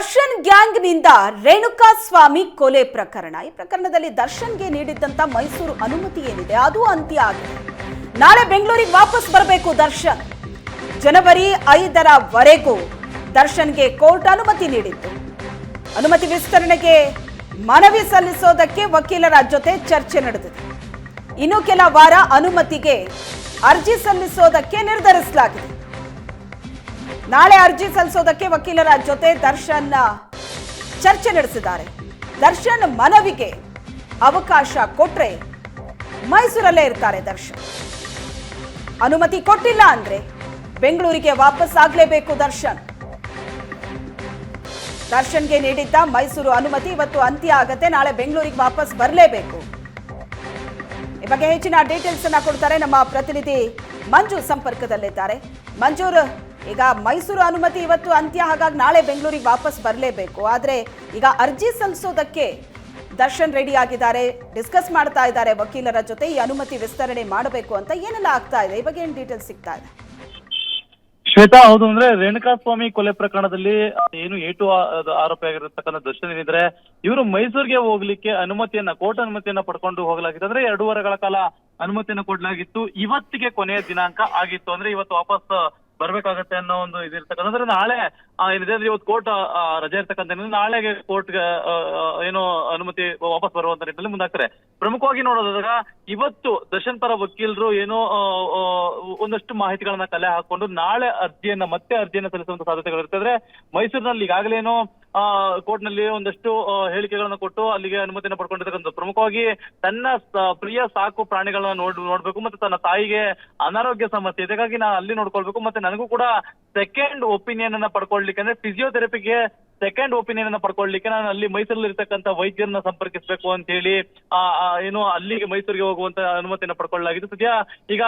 ದರ್ಶನ್ ಗ್ಯಾಂಗ್ನಿಂದ ರೇಣುಕಾ ಸ್ವಾಮಿ ಕೊಲೆ ಪ್ರಕರಣ. ಈ ಪ್ರಕರಣದಲ್ಲಿ ದರ್ಶನ್ಗೆ ನೀಡಿದ್ದಂತ ಮೈಸೂರು ಅನುಮತಿ ಏನಿದೆ? ಅದು ಅಂತ್ಯ ಆಗಿದೆ. ನಾಳೆ ಬೆಂಗಳೂರಿಗೆ ವಾಪಸ್ ಬರಬೇಕು ದರ್ಶನ್. ಜನವರಿ ಐದರವರೆಗೂ ದರ್ಶನ್ಗೆ ಕೋರ್ಟ್ ಅನುಮತಿ ನೀಡಿತ್ತು. ಅನುಮತಿ ವಿಸ್ತರಣೆಗೆ ಮನವಿ ಸಲ್ಲಿಸೋದಕ್ಕೆ ವಕೀಲರ ಜೊತೆ ಚರ್ಚೆ ನಡೆದಿದೆ. ಇನ್ನು ಕೆಲ ವಾರ ಅನುಮತಿಗೆ ಅರ್ಜಿ ಸಲ್ಲಿಸೋದಕ್ಕೆ ನಿರ್ಧರಿಸಲಾಗಿದೆ. ನಾಳೆ ಅರ್ಜಿ ಸಲ್ಲಿಸೋದಕ್ಕೆ ವಕೀಲರ ಜೊತೆ ದರ್ಶನ್ ಚರ್ಚೆ ನಡೆಸಿದ್ದಾರೆ. ದರ್ಶನ್ ಮನವಿಗೆ ಅವಕಾಶ ಕೊಟ್ರೆ ಮೈಸೂರಲ್ಲೇ ಇರ್ತಾರೆ ದರ್ಶನ್. ಅನುಮತಿ ಕೊಟ್ಟಿಲ್ಲ ಅಂದ್ರೆ ಬೆಂಗಳೂರಿಗೆ ವಾಪಸ್ ಆಗ್ಲೇಬೇಕು ದರ್ಶನ್. ದರ್ಶನ್ಗೆ ನೀಡಿದ್ದ ಮೈಸೂರು ಅನುಮತಿ ಇವತ್ತು ಅಂತ್ಯ ಆಗತ್ತೆ, ನಾಳೆ ಬೆಂಗಳೂರಿಗೆ ವಾಪಸ್ ಬರಲೇಬೇಕು. ಈ ಬಗ್ಗೆ ಹೆಚ್ಚಿನ ಡೀಟೇಲ್ಸ್ ಅನ್ನ ಕೊಡ್ತಾರೆ ನಮ್ಮ ಪ್ರತಿನಿಧಿ ಮಂಜು ಸಂಪರ್ಕದಲ್ಲಿದ್ದಾರೆ. ಮಂಜೂರ್ ಈಗ ಮೈಸೂರು ಅನುಮತಿ ಇವತ್ತು ಅಂತ್ಯ, ಹಾಗಾಗಿ ನಾಳೆ ಬೆಂಗಳೂರಿಗೆ ವಾಪಸ್ ಬರಲೇಬೇಕು. ಆದರೆ ಈಗ ಅರ್ಜಿ ಸಲ್ಲಿಸೋದಕ್ಕೆ ದರ್ಶನ್ ರೆಡಿ ಆಗಿದ್ದಾರೆ ಡಿಸ್ಕಸ್ ಮಾಡ್ತಾ ಇದ್ದಾರೆ ವಕೀಲರ ಜೊತೆ. ಈ ಅನುಮತಿ ವಿಸ್ತರಣೆ ಮಾಡಬೇಕು ಅಂತ ಏನೆಲ್ಲ ಆಗ್ತಾ ಇದೆ? ಈ ಬಗ್ಗೆ ಏನು ಡೀಟೇಲ್ಸ್ ಸಿಗ್ತಾ ಇದೆ? ಶ್ವೇತಾ, ಹೌದು, ಅಂದ್ರೆ ರೇಣುಕಾ ಸ್ವಾಮಿ ಕೊಲೆ ಪ್ರಕರಣದಲ್ಲಿ ಏನು ಏಟು ಆರೋಪಿ ಆಗಿರತಕ್ಕಂಥ ದರ್ಶನ್ ಏನಿದ್ರೆ, ಇವರು ಮೈಸೂರಿಗೆ ಹೋಗ್ಲಿಕ್ಕೆ ಅನುಮತಿಯನ್ನ, ಕೋರ್ಟ್ ಅನುಮತಿಯನ್ನ ಪಡ್ಕೊಂಡು ಹೋಗಲಾಗಿತ್ತು. ಅಂದ್ರೆ ಎರಡೂವರೆಗಳ ಕಾಲ ಅನುಮತಿಯನ್ನ ಕೊಡ್ಲಾಗಿತ್ತು. ಇವತ್ತಿಗೆ ಕೊನೆಯ ದಿನಾಂಕ ಆಗಿತ್ತು. ಅಂದ್ರೆ ಇವತ್ತು ವಾಪಸ್ ಬರ್ಬೇಕಾಗತ್ತೆ ಅನ್ನೋ ಒಂದು ಇದು ಅಂದ್ರೆ ನಾಳೆ ಏನಿದೆ ಅಂದ್ರೆ ಇವತ್ತು ಕೋರ್ಟ್ ರಜೆ ಇರ್ತಕ್ಕಂಥ ನಾಳೆಗೆ ಕೋರ್ಟ್ ಏನು ಅನುಮತಿ ವಾಪಸ್ ಬರುವಂತ ನಿಟ್ಟಿನಲ್ಲಿ ಮುಂದಾಗ್ತಾರೆ. ಪ್ರಮುಖವಾಗಿ ನೋಡೋದಾದಾಗ, ಇವತ್ತು ದರ್ಶನ್ ಪರ ವಕೀಲರು ಏನೋ ಒಂದಷ್ಟು ಮಾಹಿತಿಗಳನ್ನ ಕಲೆ ಹಾಕೊಂಡು ನಾಳೆ ಅರ್ಜಿಯನ್ನ, ಮತ್ತೆ ಅರ್ಜಿಯನ್ನ ಸಲ್ಲಿಸುವಂತ ಸಾಧ್ಯತೆಗಳು ಇರ್ತದೆ ಮೈಸೂರಿನಲ್ಲಿ ಈಗಾಗಲೇನೋ ಆ ಕೋರ್ಟ್ನಲ್ಲಿ ಒಂದಷ್ಟು ಹೇಳಿಕೆಗಳನ್ನು ಕೊಟ್ಟು ಅಲ್ಲಿಗೆ ಅನುಮತಿಯನ್ನು ಪಡ್ಕೊಂಡಿರ್ತಕ್ಕಂಥ ಪ್ರಮುಖವಾಗಿ ತನ್ನ ಪ್ರಿಯ ಸಾಕು ಪ್ರಾಣಿಗಳನ್ನ ನೋಡ್, ನೋಡ್ಬೇಕು ಮತ್ತೆ ತನ್ನ ತಾಯಿಗೆ ಅನಾರೋಗ್ಯ ಸಮಸ್ಯೆ ಇದಕ್ಕಾಗಿ ನಾ ಅಲ್ಲಿ ನೋಡ್ಕೊಳ್ಬೇಕು. ಮತ್ತೆ ನನಗೂ ಕೂಡ ಸೆಕೆಂಡ್ ಒಪಿನಿಯನ್ ಅನ್ನ ಪಡ್ಕೊಳ್ಲಿಕ್ಕೆ ಅಂದ್ರೆ ಫಿಸಿಯೋಥೆರಪಿಗೆ ಸೆಕೆಂಡ್ ಒಪಿನಿಯನ್ ಅನ್ನ ಪಡ್ಕೊಳ್ಲಿಕ್ಕೆ ನಾನು ಅಲ್ಲಿ ಮೈಸೂರಲ್ಲಿ ಇರ್ತಕ್ಕಂಥ ವೈದ್ಯರನ್ನ ಸಂಪರ್ಕಿಸಬೇಕು ಅಂತ ಹೇಳಿ ಏನು ಅಲ್ಲಿಗೆ ಮೈಸೂರಿಗೆ ಹೋಗುವಂತ ಅನುಮತಿಯನ್ನ ಪಡ್ಕೊಳ್ಳಲಾಗಿದೆ. ಸದ್ಯ ಈಗ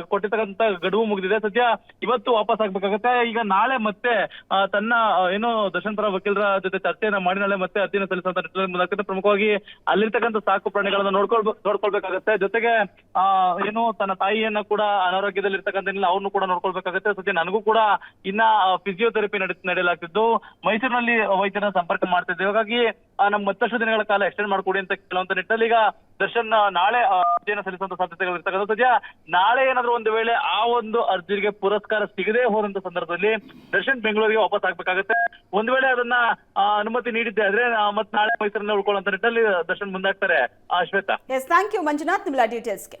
ಕೊಟ್ಟಿರ್ತಕ್ಕಂತ ಗಡುವು ಮುಗಿದಿದೆ. ಸದ್ಯ ಇವತ್ತು ವಾಪಸ್ ಆಗ್ಬೇಕಾಗತ್ತೆ. ಈಗ ನಾಳೆ ಮತ್ತೆ ತನ್ನ ಏನು ದರ್ಶನ್ ಪರ ವಕೀಲರ ಜೊತೆ ಚರ್ಚೆಯನ್ನ ಮಾಡಿ ನಾಳೆ ಮತ್ತೆ ಅರ್ಜಿನ ಸಲ್ಲಿಸುವಂತ ಮುಂದಾಗ್ತದೆ ಪ್ರಮುಖವಾಗಿ ಅಲ್ಲಿರ್ತಕ್ಕಂಥ ಸಾಕು ಪ್ರಾಣಿಗಳನ್ನ ನೋಡ್ಕೊಳ್ಬೇಕು ನೋಡ್ಕೊಳ್ಬೇಕಾಗತ್ತೆ. ಜೊತೆಗೆ, ಆ, ಏನು ತನ್ನ ತಾಯಿಯನ್ನ ಕೂಡ ಅನಾರೋಗ್ಯದಲ್ಲಿ ಇರ್ತಕ್ಕಂಥ ಅವ್ರನ್ನು ಕೂಡ ನೋಡ್ಕೊಳ್ಬೇಕಾಗತ್ತೆ. ಸದ್ಯ ನನಗೂ ಕೂಡ ಇನ್ನ ಫಿಸಿಯೋಥೆರಪಿ ನಡೆ, ನಡೆಯಲಾಗ್ತಿದ್ದು. ಮೈಸೂರಿನಲ್ಲಿ ವೈದ್ಯರನ್ನ ಸಂಪರ್ಕ ಮಾಡ್ತಿದ್ದೆ. ಹಾಗಾಗಿ ನಮ್ಮ ನಮ್ ಮತ್ತಷ್ಟು ದಿನಗಳ ಕಾಲ ಎಕ್ಸ್ಟೆಂಡ್ ಮಾಡ್ಕೊಡಿ ಅಂತ ಕೇಳುವಂತ ನಿಟ್ಟಲ್ಲಿ ಈಗ ದರ್ಶನ್ ನಾಳೆ ಅರ್ಜಿಯನ್ನ ಸಲ್ಲಿಸುವಂತ ಸಾಧ್ಯತೆಗಳು ಇರ್ತಕ್ಕಂಥ ನಾಳೆ ಏನಾದ್ರು ಒಂದು ವೇಳೆ ಆ ಒಂದು ಅರ್ಜಿಗೆ ಪುರಸ್ಕಾರ ಸಿಗದೇ ಹೋದಂತ ಸಂದರ್ಭದಲ್ಲಿ ದರ್ಶನ್ ಬೆಂಗಳೂರಿಗೆ ವಾಪಸ್ ಆಗ್ಬೇಕಾಗತ್ತೆ. ಒಂದ್ ವೇಳೆ ಅದನ್ನ ಅನುಮತಿ ನೀಡಿದ್ದೆ ಆದ್ರೆ ಮತ್ ಮತ್ತೆ ನಾಳೆ ಮೈಸೂರನ್ನ ಉಳ್ಕೊಳ್ಳುವಂತ ನಿಟ್ಟಲ್ಲಿ ದರ್ಶನ್ ಮುಂದಾಗ್ತಾರೆ. ಶ್ವೇತಾ. Thank you Manjunath. ಡೀಟೇಲ್ಸ್ಗೆ